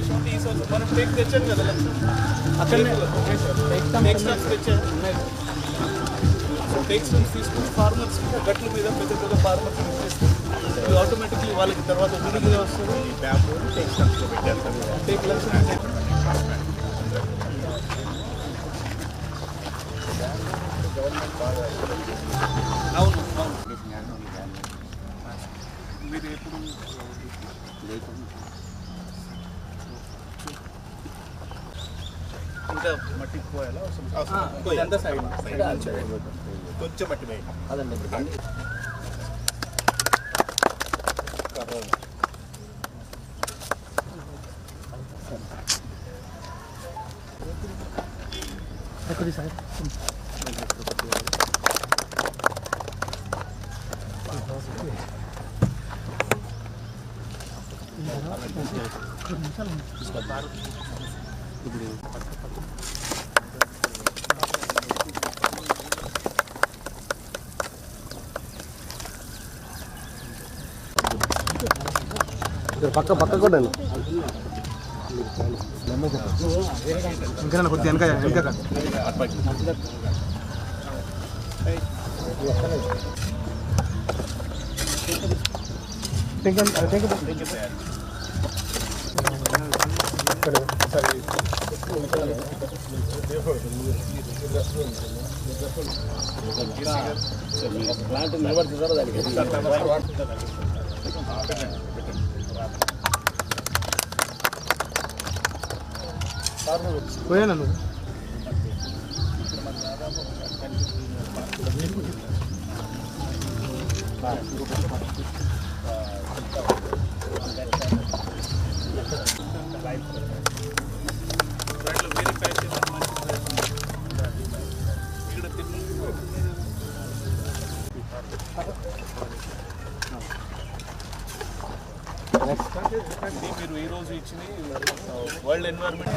చేసాం అంటే ఈ సంవత్సరం మనం టేక్ తెచ్చాం కదా అక్కడనే టేక్ స్టాక్స్ తెచ్చాం సో టేక్ స్టాక్స్ తీసుకుని ఫార్మర్స్ గట్ల మీద పెద్ద పెద్ద ఫార్మర్స్ ఇచ్చేస్తాం ఇది ఆటోమేటిక్లీ వాళ్ళకి తర్వాత వస్తుంది. ఈ టేక్ అవును అవును. మీరు ఎప్పుడు ఇంకా మట్టికి పోయాలా అవసరం ఇదంతా సైడ్ కొంచెం మట్టి వేయి అదండి పక్క పక్క కూడా ఇంకా కొద్దిగా వెనక వెనక ప్లాంట్ నిలబడుతుందా దానికి పోయాను నువ్వు? మీరు ఈ రోజు ఇచ్చింది వరల్డ్ ఎన్వైర్న్మెంట్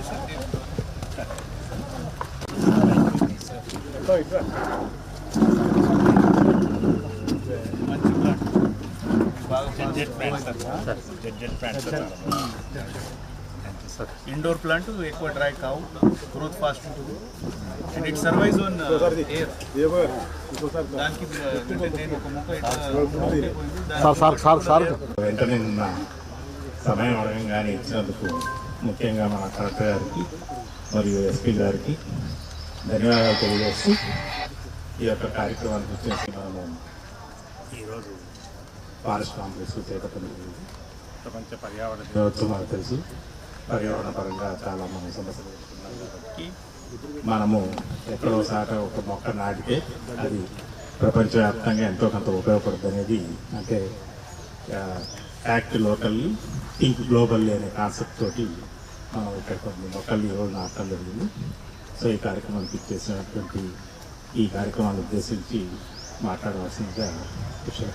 ఇండోర్ ప్లాంట్ ఎక్కువ డ్రై కావు గ్రోత్ ఫాస్ట్ ఉంటుంది. And it survives on air దానికి అంటే నేను ఒక మొక్క ఇట్లా సార్ వెంటనే సమయం అడగంగానే ఇచ్చినందుకు ముఖ్యంగా మన కలెక్టర్ గారికి మరియు ఎస్పీ గారికి ధన్యవాదాలు తెలియజేస్తూ ఈ యొక్క కార్యక్రమానికి వచ్చేసి మనము ఈరోజు ఫారెస్ట్ కాంప్లెక్స్ చేపట్టడం జరిగింది. ప్రపంచ పర్యావరణ దినోత్సవం. మనకు తెలుసు. పర్యావరణ పరంగా చాలా మన సమస్యలు ఎదుర్కొన్నాం కాబట్టి మనము ఎక్కడో సాట ఒక మొక్క నాటితే అది ప్రపంచవ్యాప్తంగా ఎంతో కొంత ఉపయోగపడుతుంది అనేది అంటే యాక్ట్ లోకల్లీ థింక్ గ్లోబల్లీ అనే కాన్సెప్ట్ తోటి మనం ఇక్కడ కొన్ని మొక్కలు ఈరోజు నాటడం జరిగింది సో ఈ కార్యక్రమానికి చేసినటువంటి ఈ కార్యక్రమాన్ని ఉద్దేశించి మాట్లాడవలసిందిగా కృష్ణ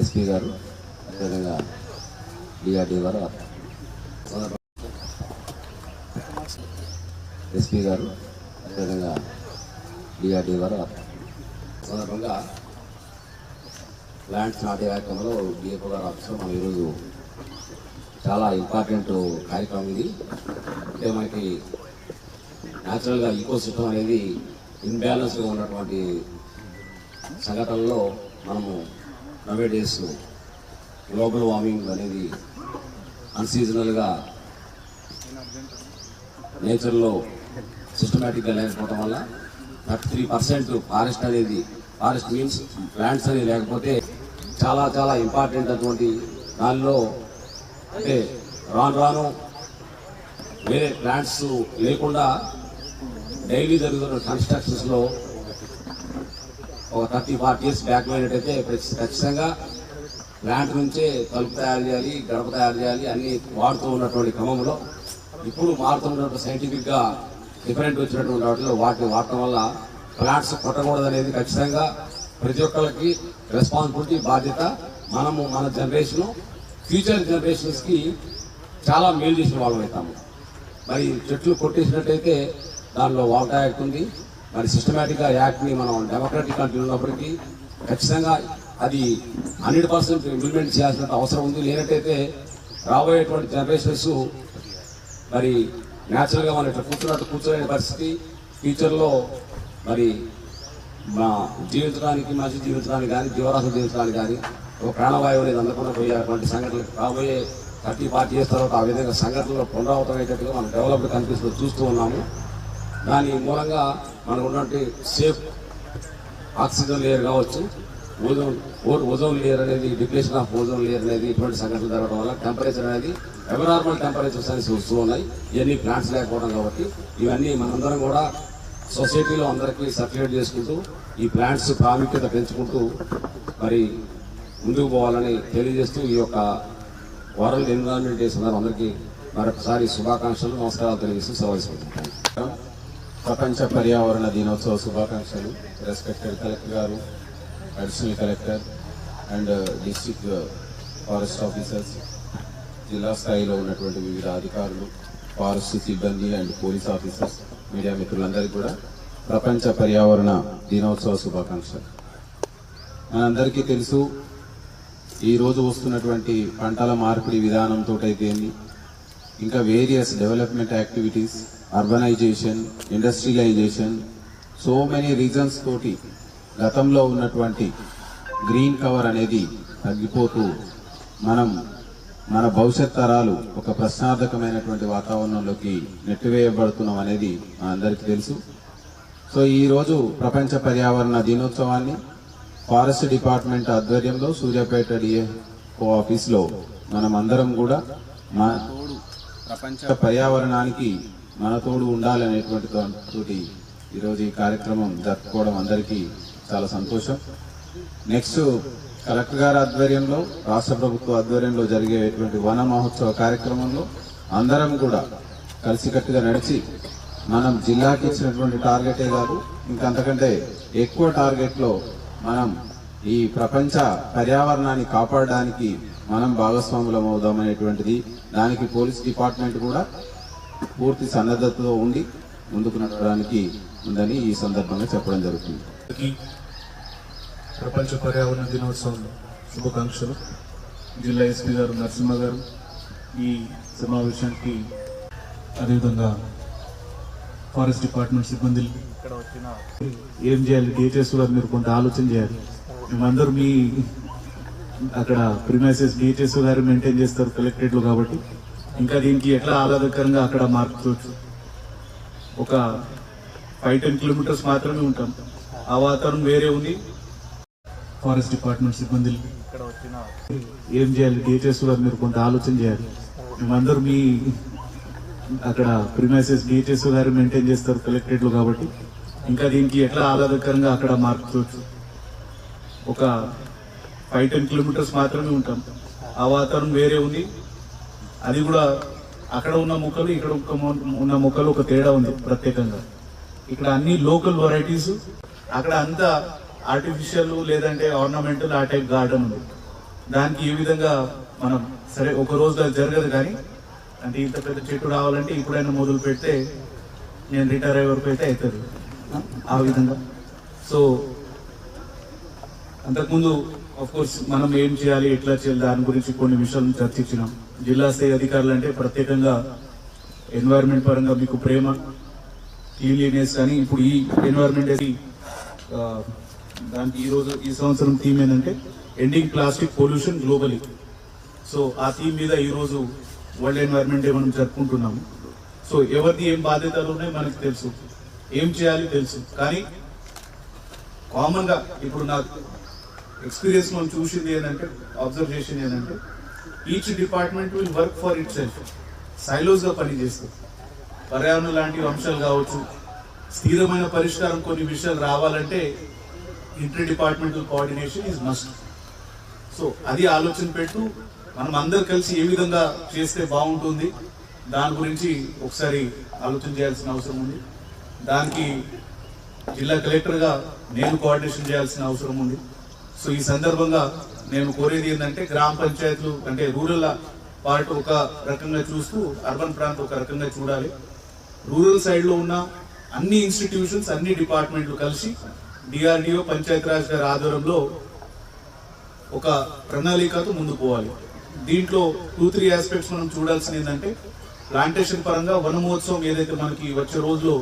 ఎస్పీ గారు అదేవిధంగా డిఆర్డీ గారు ఎస్పీ గారు అదేవిధంగా డిఆర్డీ గారు సందర్భంగా ప్లాంట్స్ నాటే కార్యక్రమంలో డిఎఫ్ఓ గారు ఆఫీస్లో మనం ఈరోజు చాలా ఇంపార్టెంట్ కార్యక్రమం ఇది. అంటే మనకి న్యాచురల్గా ఈకో సిస్టమ్ అనేది ఇన్బ్యాలెన్స్గా ఉన్నటువంటి సంఘటనలో మనము నవే డేస్ గ్లోబల్ వార్మింగ్ అనేది అన్సీజనల్గా నేచర్లో సిస్టమేటిక్గా లేకపోవడం వల్ల థర్టీ త్రీ పర్సెంట్ ఫారెస్ట్ అనేది ఫారెస్ట్ మీన్స్ ప్లాంట్స్ అనేది లేకపోతే చాలా చాలా ఇంపార్టెంట్ అటువంటి దానిలో అంటే రాను రాను వేరే ప్లాంట్స్ లేకుండా డైలీ జరుగుతున్న కన్స్ట్రక్షన్స్లో ఒక థర్టీ ఫార్టీ ఇయర్స్ బ్యాక్ పోయినట్టయితే ఖచ్చితంగా ప్లాంట్ నుంచే తలుపు తయారు చేయాలి గడప తయారు చేయాలి అన్ని వాడుతూ ఉన్నటువంటి క్రమంలో ఇప్పుడు మారుతున్నటువంటి సైంటిఫిక్గా డిఫరెంట్ వచ్చినటువంటి వాటిలో వాటిని వాడటం వల్ల ప్లాంట్స్ కొట్టకూడదు అనేది ఖచ్చితంగా ప్రతి ఒక్కరికి రెస్పాన్సిబిలిటీ బాధ్యత మనము మన జనరేషన్ ఫ్యూచర్ జనరేషన్స్కి చాలా మేలు చేసిన వాళ్ళం అవుతాము. మరి చెట్లు కొట్టేసినట్టయితే దానిలో వాటా యాక్ట్ ఉంది. మరి సిస్టమేటిక్గా యాక్ట్ని మనం డెమోక్రటిక్ కంట్రీ ఉన్నప్పటికీ ఖచ్చితంగా అది హండ్రెడ్ పర్సెంట్ ఇంప్లిమెంట్ చేయాల్సిన అవసరం ఉంది. లేనట్టయితే రాబోయేటువంటి జనరేషన్స్ మరి న్యాచురల్గా మనం ఇట్లా కూర్చున్నట్టు కూర్చోలేని పరిస్థితి ఫ్యూచర్లో మరి మా జీవించడానికి మనిషి జీవించడానికి కానీ జీవరాశి జీవించడానికి కానీ ఒక ప్రాణవాయువు అనేది అందకుండా పోయేటువంటి సంఘటనలు రాబోయే థర్టీ ఫార్టీ ఇయర్స్ తర్వాత ఆ విధంగా సంఘటనలు పునరావృతం అయ్యేటట్టుగా మనం డెవలప్డ్ కనిపిస్తూ చూస్తూ ఉన్నాము. దాని మూలంగా మనకు ఉన్నటువంటి సేఫ్ ఆక్సిజన్ లేయర్ కావచ్చు ఓజోన్ ఓ- ఓజోన్ లేయర్ అనేది డిప్లేషన్ ఆఫ్ ఓజోన్ లేయర్ అనేది ఇటువంటి సంఘటనలు జరగడం వల్ల టెంపరేచర్ అనేది ఎబనార్మల్ టెంపరేచర్స్ అనేసి వస్తూ ఉన్నాయి. ఇవన్నీ ప్లాంట్స్ లేకపోవడం కాబట్టి ఇవన్నీ మనందరం కూడా సొసైటీలో అందరికీ సర్క్యులేట్ చేసుకుంటూ ఈ ప్లాంట్స్ ప్రాముఖ్యత పెంచుకుంటూ మరి ముందుకు పోవాలని తెలియజేస్తూ ఈ యొక్క వరల్డ్ ఎన్విరాన్మెంట్ డే సందర్భం అందరికీ మరొకసారి శుభాకాంక్షలు నమస్కారాలు తెలియజేస్తూ సెలవు ప్రపంచ పర్యావరణ దినోత్సవ శుభాకాంక్షలు రెస్పెక్టెడ్ కలెక్టర్ గారు additional collector and district forest officers జిల్లా స్థాయిలో ఉన్నటువంటి వివిధ అధికారులు ఫారెస్ట్ సిబ్బంది అండ్ పోలీస్ ఆఫీసర్స్ మీడియా మిత్రులందరికీ కూడా ప్రపంచ పర్యావరణ దినోత్సవ శుభాకాంక్షలు. మనందరికీ తెలుసు ఈరోజు వస్తున్నటువంటి పంటల మార్పిడి విధానంతో అయితే ఇంకా various development activities urbanisation industrialisation so many reasons తోటి గతంలో ఉన్నటువంటి గ్రీన్ కవర్ అనేది తగ్గిపోతూ మనం మన భవిష్యత్ తరాలు ఒక ప్రశ్నార్థకమైనటువంటి వాతావరణంలోకి నెట్టివేయబడుతున్నాం అనేది మా అందరికీ తెలుసు. సో ఈరోజు ప్రపంచ పర్యావరణ దినోత్సవాన్ని ఫారెస్ట్ డిపార్ట్మెంట్ ఆధ్వర్యంలో సూర్యాపేట డిఎఫ్ఓ ఆఫీస్లో మనం అందరం కూడా మన తోడు ప్రపంచ పర్యావరణానికి మన తోడు ఉండాలనేటువంటి తోటి ఈరోజు ఈ కార్యక్రమం జరుపుకోవడం అందరికీ చాలా సంతోషం. నెక్స్ట్ కలెక్టర్ గారి ఆధ్వర్యంలో రాష్ట్ర ప్రభుత్వ ఆధ్వర్యంలో జరిగేటువంటి వన మహోత్సవ కార్యక్రమంలో అందరం కూడా కలిసికట్టుగా నడిచి మనం జిల్లాకి ఇచ్చినటువంటి టార్గెటే కాదు ఇంకంతకంటే ఎక్కువ టార్గెట్లో మనం ఈ ప్రపంచ పర్యావరణాన్ని కాపాడడానికి మనం భాగస్వాములం అవుదామనేటువంటిది దానికి పోలీస్ డిపార్ట్మెంట్ కూడా పూర్తి సన్నద్ధతతో ఉండి ముందుకు నడవడానికి ఉందని ఈ సందర్భంగా చెప్పడం జరుగుతుంది. ప్రపంచ పర్యావరణ దినోత్సవం శుభాకాంక్షలు. జిల్లా ఎస్పీ గారు నరసింహ గారు ఈ సమావేశానికి అదేవిధంగా ఫారెస్ట్ డిపార్ట్మెంట్ సిబ్బంది ఏం చేయాలి డిహెచ్ఎస్ గారు మీరు కొంత ఆలోచన చేయాలి. మేమందరూ మీ అక్కడ ప్రిమైసెస్ డిహెచ్ఎస్ గారు మెయింటైన్ చేస్తారు కలెక్టరేట్లు కాబట్టి. ఇంకా దీనికి ఎట్లా ఆహ్లాదకరంగా అక్కడ మార్చుకోవచ్చు? ఒక ఫైవ్ టెన్ కిలోమీటర్స్ మాత్రమే ఉంటాం. ఆ వాతావరణం వేరే ఉంది. ఫారెస్ట్ డిపార్ట్మెంట్ సిబ్బంది ఏం చేయాలి? డీటెయిల్స్ గారు మీరు కొంత ఆలోచన చేయాలి. మేమందరూ మీ అక్కడ ప్రిమైసెస్ డిహెచ్ఎస్ గారు మెయింటైన్ చేస్తారు కలెక్టరేట్లు కాబట్టి. ఇంకా దీనికి ఎట్లా ఆహ్లాదకరంగా అక్కడ మార్చుకోవచ్చు ఒక ఫైవ్ టెన్ కిలోమీటర్స్ మాత్రమే ఉంటాం. ఆ వాతావరణం వేరే ఉంది. అది కూడా అక్కడ ఉన్న మొక్కలు ఇక్కడ ఒక ఉన్న మొక్కలు ఒక తేడా ఉంది ప్రత్యేకంగా. ఇక్కడ అన్ని లోకల్ వెరైటీస్ అక్కడ అంతా ఆర్టిఫిషియల్ లేదంటే ఆర్నమెంటల్ ఆ టైప్ గార్డెన్ ఉంది. దానికి ఏ విధంగా మనం సరే ఒక రోజు అది జరగదు కానీ అంటే ఇంత పెద్ద చెట్టు రావాలంటే ఇప్పుడైనా మొదలు పెడితే నేను రిటైర్ అయ్యే వరకు అయితే అవుతుంది. ఆ విధంగా. సో అంతకుముందు కోర్స్ మనం ఏం చేయాలి ఎట్లా చేయాలి దాని గురించి కొన్ని విషయాలను చర్చించినాం. జిల్లా స్థాయి అధికారులు అంటే ప్రత్యేకంగా ఎన్వైర్న్మెంట్ పరంగా మీకు ప్రేమ క్లీన్లీనెస్ కానీ ఇప్పుడు ఈ ఎన్వైరన్మెంట్ దానికి ఈరోజు ఈ సంవత్సరం థీమ్ ఏంటంటే ending plastic pollution globally so ఆ థీమ్ మీద ఈరోజు వరల్డ్ ఎన్వైరన్మెంట్ డే మనం జరుపుకుంటున్నాము. సో ఎవరిది ఏం బాధ్యతలు ఉన్నాయి మనకు తెలుసు. ఏం చేయాలి తెలుసు. కానీ కామన్గా ఇప్పుడు నాకు ఎక్స్పీరియన్స్ మనం చూసింది ఏంటంటే అబ్జర్వ్ చేసింది ఏంటంటే each department will work for itself సైలోస్గా పనిచేస్తుంది పర్యావరణం లాంటి అంశాలు కావచ్చు స్థిరమైన పరిష్కారం కొన్ని విషయాలు రావాలంటే inter departmental coordination is must so అది ఆలోచన పెట్టు. మనం అందరు కలిసి ఏ విధంగా చేస్తే బాగుంటుంది? దాని గురించి ఒకసారి ఆలోచన చేయాల్సిన అవసరం ఉంది. దానికి జిల్లా కలెక్టర్గా నేను కోఆర్డినేషన్ చేయాల్సిన అవసరం ఉంది. సో ఈ సందర్భంగా నేను కోరేది ఏంటంటే గ్రామ పంచాయతీలు అంటే రూరల్ పార్ట్ ఒక రకంగా చూస్తూ అర్బన్ ప్రాంతం ఒక రకంగా చూడాలి. రూరల్ సైడ్లో ఉన్న అన్ని ఇన్స్టిట్యూషన్స్ అన్ని డిపార్ట్మెంట్లు కలిసి డిఆర్డిఓ పంచాయతీరాజ్ గారి ఆధ్వర్యంలో ఒక ప్రణాళికతో ముందుకు పోవాలి. దీంట్లో టూ త్రీ ఆస్పెక్ట్స్ మనం చూడాల్సింది ఏంటంటే ప్లాంటేషన్ పరంగా వన మహోత్సవం ఏదైతే మనకి వచ్చే రోజులో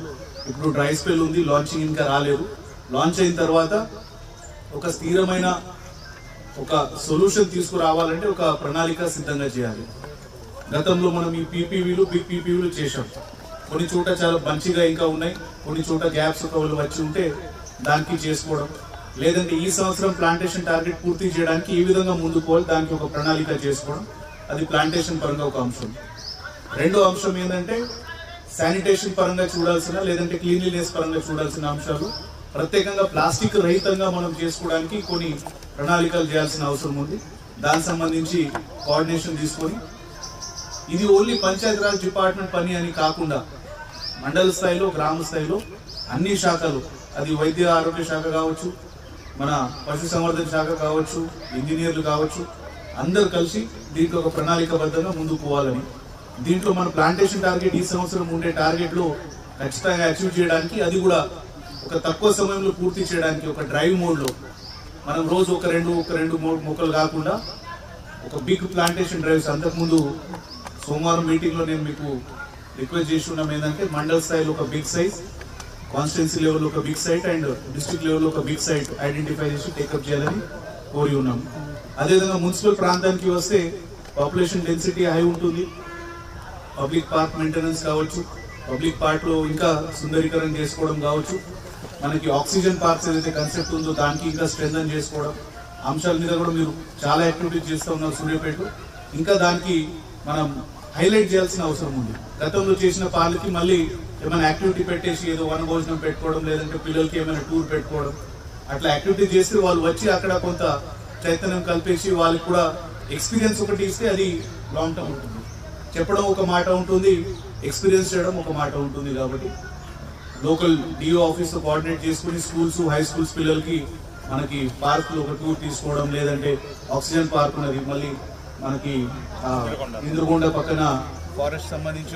ఇప్పుడు డ్రై స్పెల్ ఉంది లాంచింగ్ ఇంకా రాలేదు. లాంచ్ అయిన తర్వాత ఒక స్థిరమైన ఒక సొల్యూషన్ తీసుకురావాలంటే ఒక ప్రణాళిక సిద్ధంగా చేయాలి. గతంలో మనం ఈ పీపీవీలు బిగ్ పీపీవీలు చేశాం. కొన్ని చోట చాలా మంచిగా ఇంకా ఉన్నాయి. కొన్ని చోట గ్యాప్స్ ఒకవేళ వచ్చి ఉంటే దానికి చేసుకోవడం. లేదంటే ఈ సంవత్సరం ప్లాంటేషన్ టార్గెట్ పూర్తి చేయడానికి ఏ విధంగా ముందుకు పోవాలి దానికి ఒక ప్రణాళిక చేసుకోవడం. అది ప్లాంటేషన్ పరంగా ఒక అంశం. రెండో అంశం ఏంటంటే శానిటేషన్ పరంగా చూడాల్సిన లేదంటే క్లీన్లీనెస్ పరంగా చూడాల్సిన అంశాలు. ప్రత్యేకంగా ప్లాస్టిక్ రహితంగా మనం చేసుకోవడానికి కొన్ని ప్రణాళికలు చేయాల్సిన అవసరం ఉంది. దానికి సంబంధించి కోఆర్డినేషన్ తీసుకొని. ఇది ఓన్లీ పంచాయతీరాజ్ డిపార్ట్మెంట్ పని అని కాకుండా మండల స్థాయిలో గ్రామ స్థాయిలో అన్ని శాఖలు అది వైద్య ఆరోగ్య శాఖ కావచ్చు మన పశు సంవర్ధన శాఖ కావచ్చు ఇంజనీర్లు కావచ్చు అందరు కలిసి దీంట్లో ఒక ప్రణాళికబద్ధంగా ముందుకు పోవాలని. దీంట్లో మన ప్లాంటేషన్ టార్గెట్ ఈ సంవత్సరం ఉండే టార్గెట్లో ఖచ్చితంగా అచీవ్ చేయడానికి అది కూడా ఒక తక్కువ సమయంలో పూర్తి చేయడానికి ఒక డ్రైవ్ మోడ్లో మనం రోజు ఒక రెండు ఒక రెండు మూడు మొక్కలు కాకుండా ఒక బిగ్ ప్లాంటేషన్ డ్రైవ్స్ అంతకుముందు సోమవారం మీటింగ్లో నేను మీకు రిక్వెస్ట్ చేసి ఉన్నాం ఏంటంటే మండల స్థాయిలో ఒక బిగ్ సైజ్ కాన్స్టిట్యున్సీ లెవెల్ ఒక big site and district level ఒక బిగ్ సైట్ ఐడెంటిఫై చేసి టేకప్ చేయాలని కోరి ఉన్నాం. అదేవిధంగా మున్సిపల్ ప్రాంతానికి వస్తే పాపులేషన్ డెన్సిటీ హై ఉంటుంది. పబ్లిక్ పార్క్ మెయింటెనెన్స్ కావచ్చు. పబ్లిక్ పార్క్లో ఇంకా సుందరీకరణ చేసుకోవడం కావచ్చు. మనకి ఆక్సిజన్ పార్క్స్ ఏదైతే కన్సెప్ట్ ఉందో దానికి ఇంకా స్ట్రెంగ్ చేసుకోవడం. అంశాల మీద కూడా మీరు చాలా యాక్టివిటీస్ చేస్తూ ఉన్నారు సూర్యాపేట ఇంకా దానికి మనం హైలైట్ చేయాల్సిన అవసరం ఉంది. గతంలో చేసిన పాలకి మళ్ళీ ఏమైనా యాక్టివిటీ పెట్టేసి ఏదో వనభోజనం పెట్టుకోవడం లేదంటే పిల్లలకి ఏమైనా టూర్ పెట్టుకోవడం అట్లా యాక్టివిటీ చేస్తే వాళ్ళు వచ్చి అక్కడ కొంత చైతన్యం కల్పించి వాళ్ళకి కూడా ఎక్స్పీరియన్స్ ఒకటి ఇస్తే అది లాంగ్ టర్మ్ ఉంటుంది. చెప్పడం ఒక మాట ఉంటుంది ఎక్స్పీరియన్స్ చేయడం ఒక మాట ఉంటుంది కాబట్టి. లోకల్ డిఓ ఆఫీస్ కోఆర్డినేట్ చేసుకుని స్కూల్స్ హై స్కూల్స్ పిల్లలకి మనకి పార్కులు ఒక టూర్ తీసుకోవడం లేదంటే ఆక్సిజన్ పార్క్ ఉన్నది మళ్ళీ మనకి ఇంద్రగొండ పక్కన ఫారెస్ట్ సంబంధించి